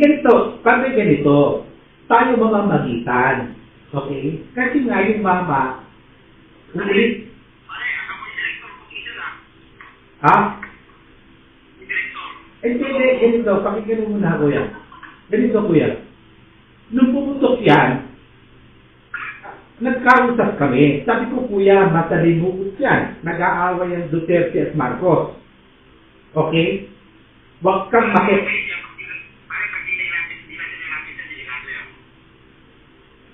ganito, pag ganito, tayo mga magitan. Okay? Kasi nga yung mama, ulit, na. ha? Eh, Hindi, hindi, ganito, pakinggan mo muna, kuya. Ganito, kuya. Nung pumutok yan, nagkausap kami. Sabi ko, kuya, matalimugot yan. Nag-aaway ang Duterte at Marcos. Okay? Huwag kang makit.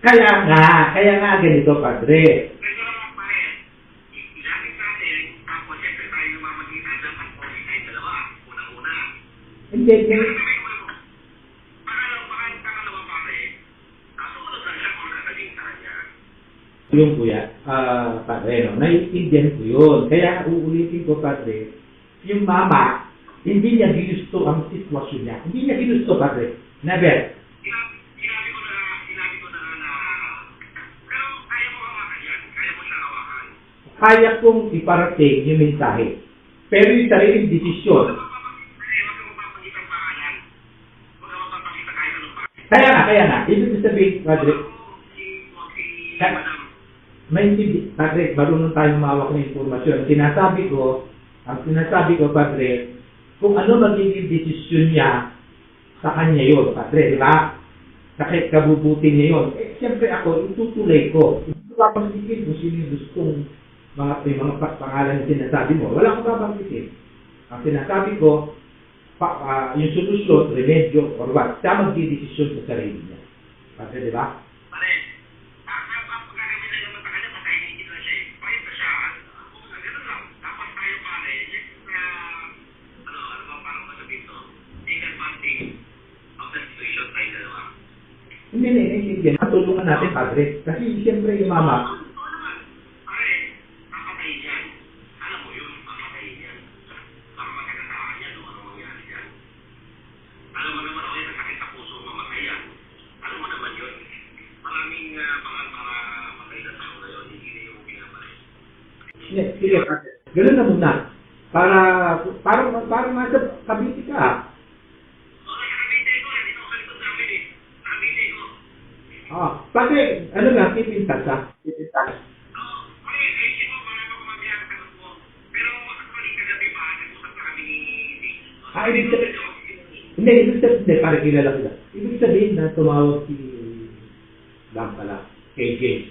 Kaya nga, kaya nga ganito, padre. Hindi, hindi. naging kanya. Yung kuya, ah, padre, no? naiintindihan ko yun. Kaya uulitin ko, padre, yung mama, hindi niya ginusto ang sitwasyon niya. Hindi niya ginusto, padre. Never. Sinabi sinabi ko na, sinabi ko na na, pero kaya mo hawakan yan, kaya mo siyang hawakan. Kaya kong iparating yung mensahe. Pero yung sariling desisyon, kaya nga, kaya nga, ibig sabihin, padre, Madam. may hindi, padre, marunong tayong mawak ng informasyon. Sinasabi ko, ang sinasabi ko, padre, kung ano magiging desisyon niya, sa kanya yun, padre, di ba? Kasi kabubuti niya yun. Eh, siyempre ako, itutuloy ko. Hindi ko babanggitin kung sino yung gustong mga, may mga pa- pangalan na sinasabi mo. Wala akong babanggitin. Ang sinasabi ko, pa, ah, yung solusyon, remedyo, or what, siya magdidesisyon sa sarili niya. Padre, di ba? Pare, ang ang ang pagkakamit na naman sa kanya, makainigit na siya eh. Pahit na siya. Kung sa ganun lang, dapat tayo pare, yes, na, ano, ano ba parang masabihin to? Take advantage of the situation tayo dalawa. Hindi, hindi, hindi, hindi. Matulungan natin, padre. Kasi siyempre yung mama, Oo naman. Pare, papatayin yan. Alam mo yun, papatayin yan. Baka magkakataan yan o ano mangyari yan. Alam mo naman ako yan, sakit sa puso, mamatay yan. Alam mo naman yun. Maraming uh, mga mga patay na tao na yun, hindi na yung pinapatay. Sige, sige, padre. Ganun na muna. Para, para, para nasa kabiti ka. Ko, ko. Ah, padre, ano nga, keep in touch ha? Keep in touch. Na. Ah, ibig sabihin- Hindi, ibig sabihin, hindi, para kilala kita. Ibig sabihin na tumawag si Lam pala, kay James.